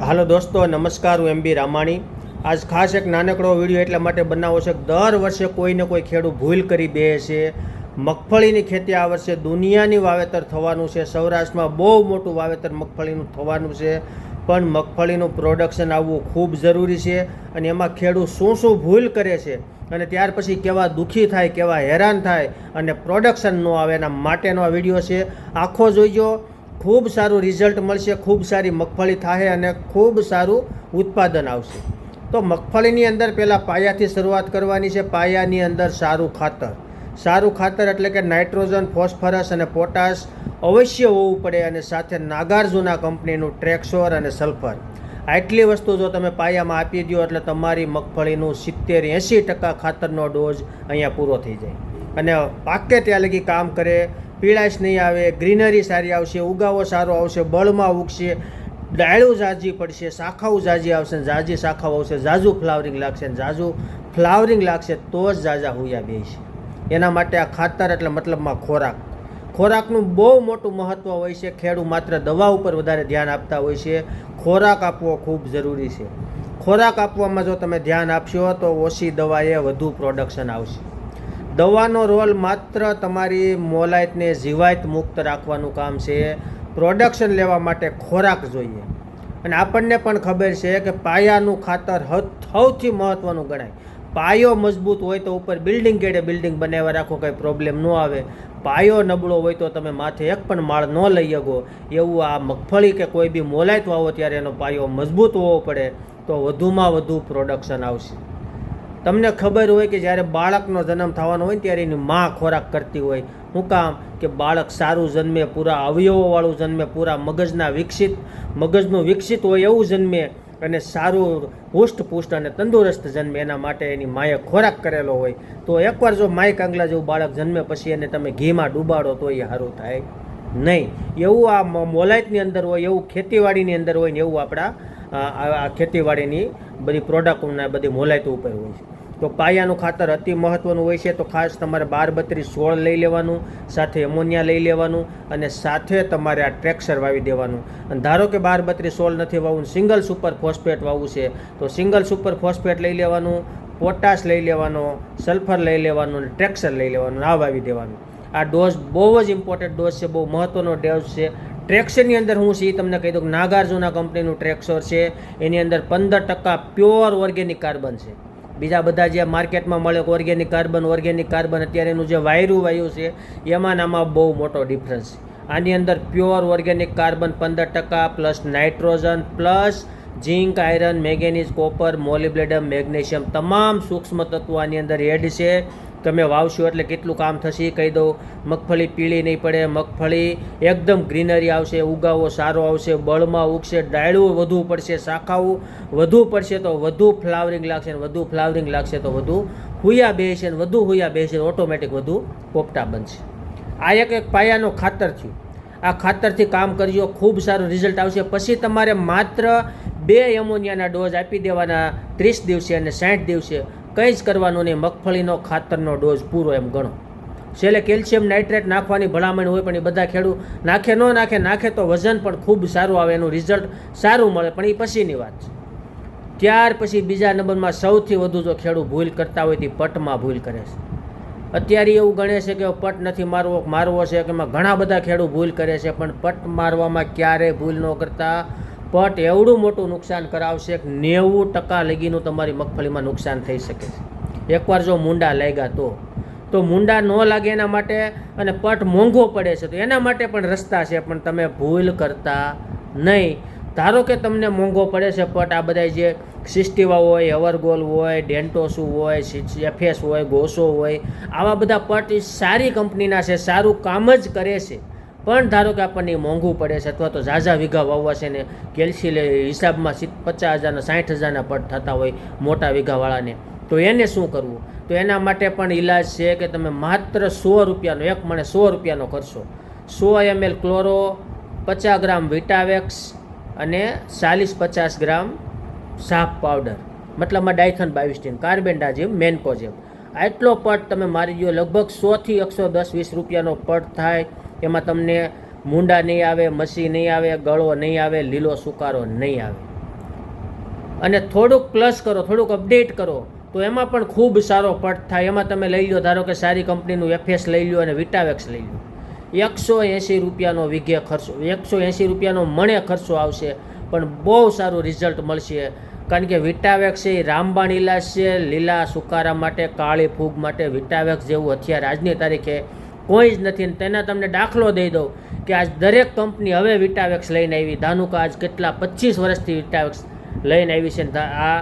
હાલો દોસ્તો, નમસ્કાર, હું એમ બી રામાણી. આજ ખાસ એક નાનકડો વીડિયો એટલા માટે બનાવો છે દર વર્ષે કોઈને કોઈ ખેડૂત ભૂલ કરી દે છે. મગફળીની ખેતી આ વર્ષે દુનિયાની વાવેતર થવાનું છે. સૌરાષ્ટ્રમાં બહુ મોટું વાવેતર મગફળીનું થવાનું છે. પણ મગફળીનું પ્રોડક્શન આવવું ખૂબ જરૂરી છે અને એમાં ખેડૂત શું શું ભૂલ કરે છે અને ત્યાર પછી કેવા દુઃખી થાય, કેવા હેરાન થાય અને પ્રોડક્શન ન આવે એના માટેનો આ વીડિયો છે. આખો જોઈજો. ખૂબ સારું રિઝલ્ટ મળશે, ખૂબ સારી મગફળી થાય અને ખૂબ સારું ઉત્પાદન આવશે. તો મગફળીની અંદર પહેલાં પાયાથી શરૂઆત કરવાની છે. પાયાની અંદર સારું ખાતર. સારું ખાતર એટલે કે નાઇટ્રોજન, ફોસ્ફરસ અને પોટાશ અવશ્ય હોવું પડે અને સાથે નાગાર્જુના કંપનીનું ટ્રેક્સોર અને સલ્ફર. આટલી વસ્તુ જો તમે પાયામાં આપી દો એટલે તમારી મગફળીનું સિત્તેર એંસી ટકા ખાતરનો ડોઝ અહીંયા પૂરો થઈ જાય. અને પાકે ત્યાં લગી કામ કરે પીળાશ નહીં આવે, ગ્રીનરી સારી આવશે, ઉગાવો સારો આવશે, બળમાં ઉગશે, ડાળું ઝાજી પડશે, શાખાઓ ઝાજી આવશે ઝાઝી શાખાઓ આવશે, ઝાઝું ફ્લાવરિંગ લાગશે ઝાઝું ફ્લાવરિંગ લાગશે, તો જ ઝાઝા હુયા બે છે. એના માટે આ ખાતર એટલે મતલબમાં ખોરાક. ખોરાકનું બહુ મોટું મહત્ત્વ હોય છે, ખેડૂત માત્ર દવા ઉપર વધારે ધ્યાન આપતા હોય છે. ખોરાક આપવો ખૂબ જરૂરી છે. ખોરાક આપવામાં જો તમે ધ્યાન આપશો, તો ઓછી દવાએ વધુ પ્રોડક્શન આવશે. દવાનો રોલ માત્ર તમારી મોલાયતને જીવાયત મુક્ત રાખવાનું કામ છે. પ્રોડક્શન લેવા માટે ખોરાક જોઈએ. અને આપણને પણ ખબર છે કે પાયાનું ખાતર સૌથી મહત્ત્વનું ગણાય. પાયો મજબૂત હોય તો ઉપર બિલ્ડિંગ કેડે બિલ્ડિંગ બનાવવા રાખો, કંઈ પ્રોબ્લેમ ન આવે. પાયો નબળો હોય તો તમે માથે એક પણ માળ ન લઈ શકો. એવું આ મગફળી કે કોઈ બી મોલાયત વાવો ત્યારે એનો પાયો મજબૂત હોવો પડે. તો વધુમાં વધુ પ્રોડક્શન આવશે. તમને ખબર હોય કે જ્યારે બાળકનો જન્મ થવાનો હોય ત્યારે એની માં ખોરાક કરતી હોય. શું કામ કે બાળક સારું જન્મે, પૂરા અવયવોવાળું જન્મે, પૂરા મગજના વિકસિત, મગજનું વિકસિત હોય એવું જન્મે અને સારું પુષ્ટ અને તંદુરસ્ત જન્મે, એના માટે એની માએ ખોરાક કરેલો હોય. તો એકવાર જો માય કાંગલા જેવું બાળક જન્મે પછી એને તમે ઘીમાં ડૂબાડો તો એ સારું થાય. નહીં. એવું આ મોલાયતની અંદર હોય, એવું ખેતીવાડીની અંદર હોય ને એવું આપણા આ- ખેતીવાડીની બધી પ્રોડક્ટના બધી મોલાયતો ઉપર હોય છે. તો પાયાનું ખાતર અતિ મહત્ત્વનું હોય છે, તો ખાસ તમારે બાર બત્રીસ સોળ લઈ લેવાનું, સાથે એમોનિયા લઈ લેવાનું અને સાથે તમારે આ ટ્રેક્સર વાવી દેવાનું. અને ધારો કે બાર બત્રીસ સોળ નથી વાવવું, સિંગલ સુપર ફોસ્ફેટ વાવવું છે, તો સિંગલ સુપર ફોસ્ફેટ લઈ લેવાનું, પોટાશ લઈ લેવાનો, સલ્ફર લઈ લેવાનું અને ટ્રેક્સર લઈ લેવાનું, આ વાવી દેવાનું. આ ડોઝ બહુ જ ઇમ્પોર્ટન્ટ ડોઝ છે, બહુ મહત્ત્વનો ડોઝ છે ટ્રેક્સરની અંદર હું છે એ તમને કહી દઉં નાગાર્જુના કંપનીનું ટ્રેક્સર છે. એની અંદર પંદર ટકા પ્યોર ઓર્ગેનિક કાર્બન છે. બીજા બધા જે માર્કેટમાં મળે ઓર્ગેનિક કાર્બન ઓર્ગેનિક કાર્બન, અત્યારે એનું જે વાયરું વાયુ છે, એમાં આમાં બહુ મોટો ડિફરન્સ છે. આની અંદર પ્યોર ઓર્ગેનિક કાર્બન પંદર ટકા plus nitrogen plus zinc, iron, manganese, copper molybdenum magnesium, તમામ સૂક્ષ્મ તત્વો આની અંદર એડ છે. તમે વાવશો એટલે કેટલું કામ થશે એ કહી દઉં મગફળી પીળી નહીં પડે, મગફળી એકદમ ગ્રીનરી આવશે, ઉગાવો સારો આવશે, બળમાં ઉગશે ડાળવું વધુ પડશે, શાખાઓ વધુ પડશે તો વધુ ફ્લાવરિંગ લાગશે ને વધુ ફ્લાવરિંગ લાગશે તો વધુ હુયા બેસે ને વધુ હુયા બેસે ઓટોમેટિક વધુ પોપટા બનશે. આ એક એક પાયાનો ખાતર થયું. આ ખાતરથી કામ કરજો, ખૂબ સારું રિઝલ્ટ આવશે. પછી તમારે માત્ર બે એમોનિયાના ડોઝ આપી દેવાના ત્રીસ દિવસે અને સાઠ દિવસે. કંઈ જ કરવાનું નહીં, મગફળીનો ખાતરનો ડોઝ પૂરો એમ ગણો. છેલ્લે કેલ્શિયમ નાઇટ્રેટ નાખવાની ભલામણ હોય પણ એ બધા ખેડૂત નાખે ન નાખે નાખે તો વજન પણ ખૂબ સારું આવે, એનું રિઝલ્ટ સારું મળે, પણ એ પછીની વાત છે. ત્યાર પછી બીજા નંબરમાં સૌથી વધુ જો ખેડૂત ભૂલ કરતા હોય તે પટમાં ભૂલ કરે છે. અત્યારે એવું ગણે છે કે પટ નથી મારવો મારવો છે કે એમાં ઘણા બધા ખેડૂત ભૂલ કરે છે, પણ પટ મારવામાં ક્યારેય ભૂલ ન કરતા. પટ એવડું મોટું નુકસાન કરાવશે કે નેવું ટકા લગીનું તમારી મગફળીમાં નુકસાન થઈ શકે છે. એકવાર જો મુંડા લાગ્યા તો તો મુંડા ન લાગે એના માટે અને પટ મોંઘો પડે છે તો એના માટે પણ રસ્તા છે, પણ તમે ભૂલ કરતા નહીં. ધારો કે તમને મોંઘો પડે છે પટ, આ બધા જે સિસ્ટીવા હોય, અવરગોલ હોય, ડેન્ટોસુ હોય એફએસ હોય, ગોસો હોય, આવા બધા પટ સારી કંપનીના છે, સારું કામ જ કરે છે. પણ ધારો કે આપણને મોંઘું પડે છે અથવા તો ઝાઝા વીઘા વાવવા છે ને કેલ્સી હિસાબમાં પચાસ હજારના, સાઠ હજારના પટ થતા હોય મોટા વીઘાવાળાને. તો એને શું કરવું? તો એના માટે પણ ઈલાજ છે કે તમે માત્ર સો રૂપિયાનો, એક મણે સો રૂપિયાનો કરશો સો એમએલ ક્લોરો, પચાસ ગ્રામ વિટાવેક્સ અને ચાલીસ પચાસ ગ્રામ સાફ પાવડર. મતલબમાં ડાયથન બાવીસ્ટીન, કાર્બેન્ડાઝિમ, મેન્કોઝિમ. આટલો પટ તમે મારી જો લગભગ સોથી એકસો દસ, વીસ રૂપિયાનો પટ થાય. એમાં તમને મૂંડા નહીં આવે, મસી નહીં આવે, ગળો નહીં આવે, લીલો સુકારો નહીં આવે. અને થોડુંક પ્લસ કરો, થોડુંક અપડેટ કરો, તો એમાં પણ ખૂબ સારો પટ થાય. એમાં તમે લઈ લો ધારો કે સારી કંપનીનું એફએસ લઈ લો અને વિટાવેક્સ લઈ લો એકસો એંસી રૂપિયાનો વિઘે ખર્ચો, એકસો એંસી રૂપિયાનો મણે ખર્ચો આવશે, પણ બહુ સારું રિઝલ્ટ મળશે. કારણ કે વિટાવેક્સ એ રામબાણ ઇલાજ છે, લીલા સુકારા માટે, કાળી ફૂગ માટે વિટાવેક્સ જેવું અત્યારે આજની તારીખે કોઈ જ નથી તેના તમને દાખલો દઈ દઉં કે આજ દરેક કંપની હવે વિટાવેક્સ લઈને આવી. ધાનુકા આજ કેટલા પચીસ વર્ષથી વિટાવેક્સ લઈને આવી છે આ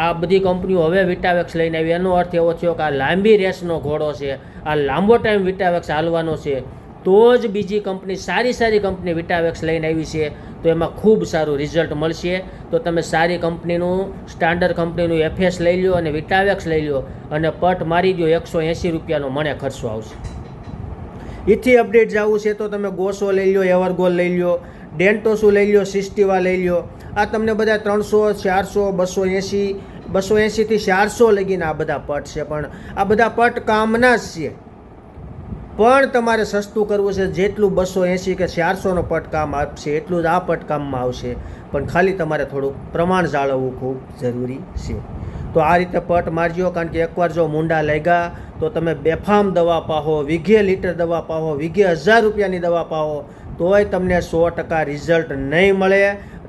આ બધી કંપનીઓ હવે વિટાવેક્સ લઈને આવી. એનો અર્થ એવો થયો કે આ લાંબી રેસનો ઘોડો છે, આ લાંબો ટાઈમ વિટાવેક્સ હાલવાનો છે, તો જ બીજી કંપની, સારી સારી કંપની વિટાવેક્સ લઈને આવી છે, તો એમાં ખૂબ સારું રિઝલ્ટ મળશે. તો તમે સારી કંપનીનું સ્ટાન્ડર્ડ કંપનીનું એફએસ લઈ લો અને વિટાવેક્સ લઈ લો અને પટ મારી દો એકસો એંસી રૂપિયાનો મને ખર્ચો આવશે. એથી અપડેટ જવું છે તો તમે ગોસો લઈ લો એવરગોલ લઈ લો ડેન્ટોસુ લઈ લો સિસ્ટીવા લઈ લો આ તમને બધા ત્રણસો, ચારસો, બસો એંસી બસો એંસીથી ચારસો લગીને આ બધા પટ છે. પણ આ બધા પટ કામના જ છે. પણ તમારે સસ્તું કરવું છે, જેટલું બસો એંસી કે ચારસોનો પટ કામ આપશે, એટલું જ આ પટકામમાં આવશે. પણ ખાલી તમારે થોડુંક પ્રમાણ જાળવવું ખૂબ જરૂરી છે. તો આ રીતે પટ મારજો, કારણ કે એકવાર જો મુંડા લાગ્યા, તો તમે બેફામ દવા પાહો, વીઘે લીટર દવા પાહો, વીઘે હજાર રૂપિયાની દવા પાહો, તોય તમને સો ટકા રિઝલ્ટ નહીં મળે.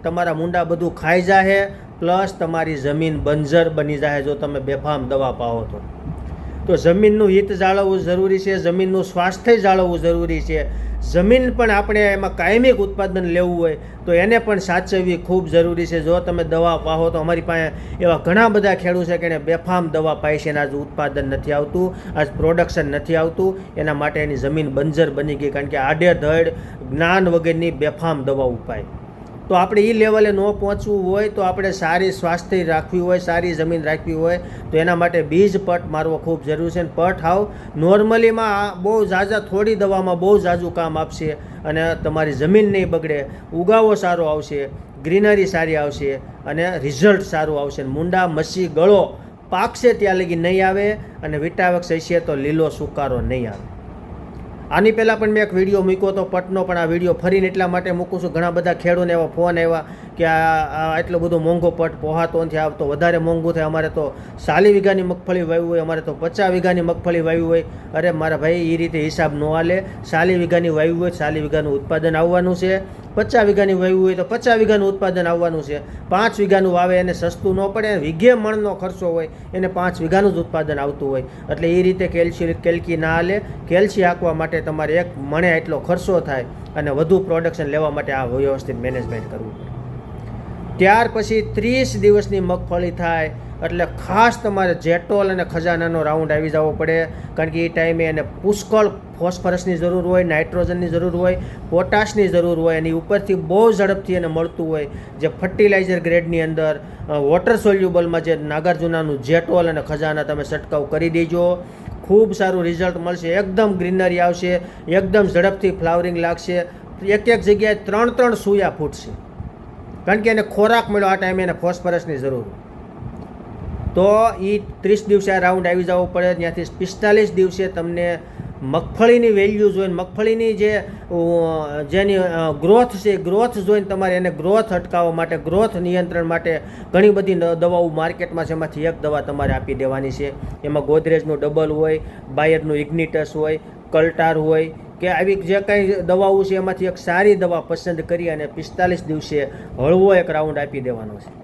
તમારા મુંડા બધું ખાઈ જાહે, પ્લસ તમારી જમીન બંજર બની જાય જો તમે બેફામ દવા પાહો તો. તો જમીનનું હિત જાળવવું જરૂરી છે, જમીનનું સ્વાસ્થ્ય જાળવવું જરૂરી છે. જમીન પણ આપણે એમાં કાયમિક ઉત્પાદન લેવું હોય તો એને પણ સાચવવી ખૂબ જરૂરી છે. જો તમે દવા પાહો તો અમારી પાસે એવા ઘણા બધા ખેડૂત છે કે એને બેફામ દવા પાય છે એના આજ ઉત્પાદન નથી આવતું, આજ પ્રોડક્શન નથી આવતું. એના માટે એની જમીન બંજર બની ગઈ કારણ કે આડેધડ જ્ઞાન વગેરેની બેફામ દવા ઉપાય. તો આપણે એ લેવલે ન પહોંચવું હોય તો આપણે સારી સ્વાસ્થ્ય રાખવી હોય, સારી જમીન રાખવી હોય, તો એના માટે બીજ પટ મારવો ખૂબ જરૂરી છે. અને પટ હાવ નોર્મલીમાં બહુ ઝાઝા થોડી દવામાં બહુ ઝાઝું કામ આપશે અને તમારી જમીન નહીં બગડે. ઉગાવો સારો આવશે, ગ્રીનરી સારી આવશે અને રિઝલ્ટ સારું આવશે. મૂંડા મુંડા મસી ગળો પાકશે ત્યાં લગી નહીં આવે અને વિટાવક હશે તો લીલો સુકારો નહીં આવે. આની પહેલાં પણ મેં એક વીડિયો મૂક્યો હતો પટનો, પણ આ વીડિયો ફરીને એટલા માટે મૂકું છું. ઘણા બધા ખેડૂતને એવા ફોન આવ્યા કે આ એટલો બધો મોંઘો પટ પોહાતો નથી આવતો વધારે મોંઘું થાય. અમારે તો સાલી વીઘાની મગફળી વાવ્યું હોય, અમારે તો પચાસ વીઘાની મગફળી વાવ્યું હોય. અરે મારા ભાઈ એ રીતે હિસાબ ન હાલે. સાલી વીઘાની વાવ્યું હોય સાલી વીઘાનું ઉત્પાદન આવવાનું છે. પચાસ વીઘાની વાવ્યું હોય તો પચાસ વીઘાનું ઉત્પાદન આવવાનું છે. પાંચ વીઘાનું વાવે એને સસ્તું ન પડે વીઘે મણનો ખર્ચો હોય એને પાંચ વીઘાનું જ ઉત્પાદન આવતું હોય. એટલે એ રીતે કેલ્શિયમ, કેલ્કી ના હાલે. કેલ્સી હાંકવા માટે તમારે એક મણે એટલો ખર્ચો થાય અને વધુ પ્રોડક્શન લેવા માટે આ વ્યવસ્થિત મેનેજમેન્ટ કરવું પડે. ત્યાર પછી ત્રીસ દિવસની મગફળી થાય એટલે ખાસ તમારે જેટોલ અને ખજાનાનો રાઉન્ડ આવી જવો પડે. કારણ કે એ ટાઈમે એને પુષ્કળ ફોસ્ફરસની જરૂર હોય, નાઇટ્રોજનની જરૂર હોય, પોટાશની જરૂર હોય, એની ઉપરથી બહુ ઝડપથી એને મળતું હોય. જે ફર્ટિલાઇઝર ગ્રેડની અંદર વોટર સોલ્યુબલમાં જે નાગાર્જુનાનું જેટોલ અને ખજાના તમે છંટકાવ કરી દેજો. ખૂબ સારું રિઝલ્ટ મળશે. એકદમ ગ્રીનરી આવશે. એકદમ ઝડપથી ફ્લાવરિંગ લાગશે. એક એક જગ્યાએ ત્રણ ત્રણ સૂયા ફૂટશે. કારણ કે એને ખોરાક મળ્યો આ ટાઈમે એને ફોસ્ફરસની જરૂર તો એ ત્રીસ દિવસે આ રાઉન્ડ આવી જવો પડે. ત્યાંથી પિસ્તાલીસ દિવસે તમને મગફળીની વેલ્યુ જોઈને, મગફળીની જે જેની ગ્રોથ છે ગ્રોથ જોઈને તમારે એને ગ્રોથ અટકાવવા માટે ગ્રોથ નિયંત્રણ માટે ઘણી બધી દવાઓ માર્કેટમાં છે, એમાંથી એક દવા તમારે આપી દેવાની છે. એમાં ગોદરેજનું ડબલ હોય, બાયરનું ઇગ્નિટસ હોય, કલ્ટાર હોય, કે આવી જે કાંઈ દવાઓ છે, એમાંથી એક સારી દવા પસંદ કરી અને પિસ્તાલીસ દિવસે હળવો એક રાઉન્ડ આપી દેવાનો છે.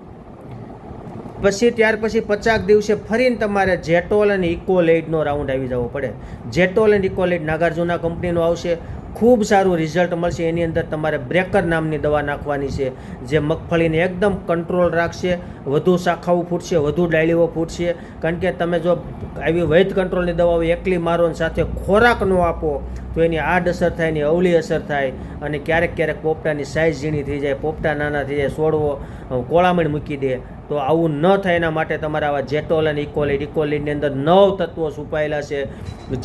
પછી ત્યાર પછી પચાસ દિવસે ફરીને તમારે જેટોલ અને ઇકોલેઇડનો રાઉન્ડ આવી જવો પડે. જેટોલ અને ઇકોલેઇડ નાગાર્જુના કંપનીનું આવશે. ખૂબ સારું રિઝલ્ટ મળશે. એની અંદર તમારે બ્રેકર નામની દવા નાખવાની છે, જે મગફળીને એકદમ કંટ્રોલ રાખશે, વધુ શાખાઓ ફૂટશે, વધુ ડાળીઓ ફૂટશે. કારણ કે તમે જો આવી વૈધ કંટ્રોલની દવાઓ એકલી મારો સાથે ખોરાક ન આપો, તો એની આડ અસર થાય એની અવલી અસર થાય અને ક્યારેક ક્યારેક પોપટાની સાઇઝ ઝીણી થઈ જાય, પોપટા નાના થઈ જાય છોડવો કોળામણ મૂકી દે, તો આવું ન થાય એના માટે તમારા આવા જેટોલ અને ઇકોલિડ ઇકોલિડની અંદર નવ તત્વો છુપાયેલા છે.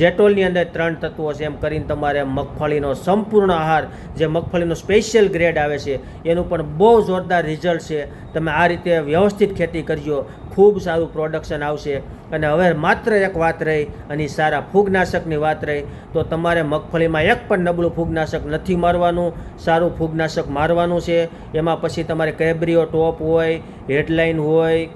જેટોલની અંદર ત્રણ તત્વો છે, એમ કરીને તમારે મગફળીનો સંપૂર્ણ આહાર, જે મગફળીનો સ્પેશિયલ ગ્રેડ આવે છે, એનું પણ બહુ જોરદાર રિઝલ્ટ છે. તમે આ રીતે વ્યવસ્થિત ખેતી કરજો. ખૂબ સારું પ્રોડક્શન આવશે. અને હવે માત્ર એક વાત રહી, અને સારા ફૂગનાશકની વાત રહી, તો તમારે મગફળીમાં એક પણ નબળું ફૂગનાશક નથી મારવાનું. સારું ફૂગનાશક મારવાનું છે. એમાં પછી તમારે કેબ્રિયો ટોપ હોય, હેડલાઇન હોય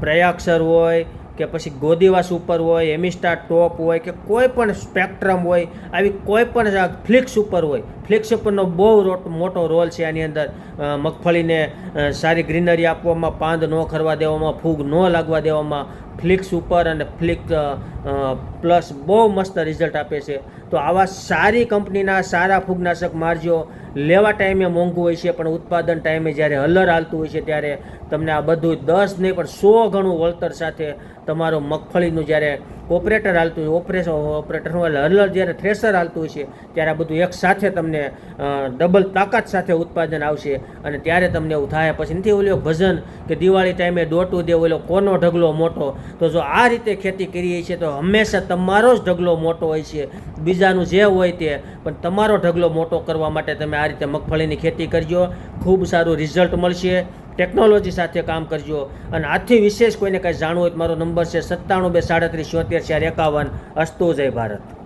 પ્રયાક્ષર હોય કે પછી ગોદીવાસ ઉપર હોય, એમિસ્ટા ટોપ હોય કે કોઈ પણ સ્પેક્ટ્રમ હોય, આવી કોઈ પણ ફ્લિક્સ ઉપર હોય, ફ્લિક્સ ઉપરનો બહુ મોટો રોલ છે આની અંદર. મગફળીને સારી ગ્રીનરી આપવામાં, પાંદ ન ખરવા દેવામાં, ફૂગ ન લાગવા દેવામાં, ફ્લિક્સ ઉપર અને ફ્લિક પ્લસ બહુ મસ્ત રિઝલ્ટ આપે છે. તો આવા સારી કંપનીના સારા ફૂગનાશક મારજો. લેવા ટાઈમે મોંઘું હોય છે, પણ ઉત્પાદન ટાઈમે જ્યારે હલર હાલતું હોય છે, ત્યારે તમને આ બધું દસ નહીં, પણ સો ગણું વળતર સાથે તમારું મગફળીનું જ્યારે ઓપરેટર હાલતું હોય, ઓપરેશન ઓપરેટર હોય, હલર જ્યારે થ્રેસર હાલતું હોય છે ત્યારે આ બધું એક સાથે તમને ડબલ તાકાત સાથે ઉત્પાદન આવશે. અને ત્યારે તમને એવું થાય, પછી નથી ઓલો ભજન કે દિવાળી ટાઈમે દોટું દે ઓલો કોનો ઢગલો મોટો? તો જો આ રીતે ખેતી કરીએ છીએ, તો હંમેશા તમારો જ ઢગલો મોટો હોય છે. બીજાનું જે હોય તે, પણ તમારો ઢગલો મોટો કરવા માટે તમે આ રીતે મગફળીની ખેતી કરજો. ખૂબ સારું રિઝલ્ટ મળશે. ટેકનોલોજી સાથે કામ કરજો. અને આથી વિશેષ કોઈને કંઈ જાણવું હોય તો મારો નંબર છે સત્તાણું બે સાડત્રીસ ચોતેર ચાર એકાવન. અસ્તુ જય ભારત.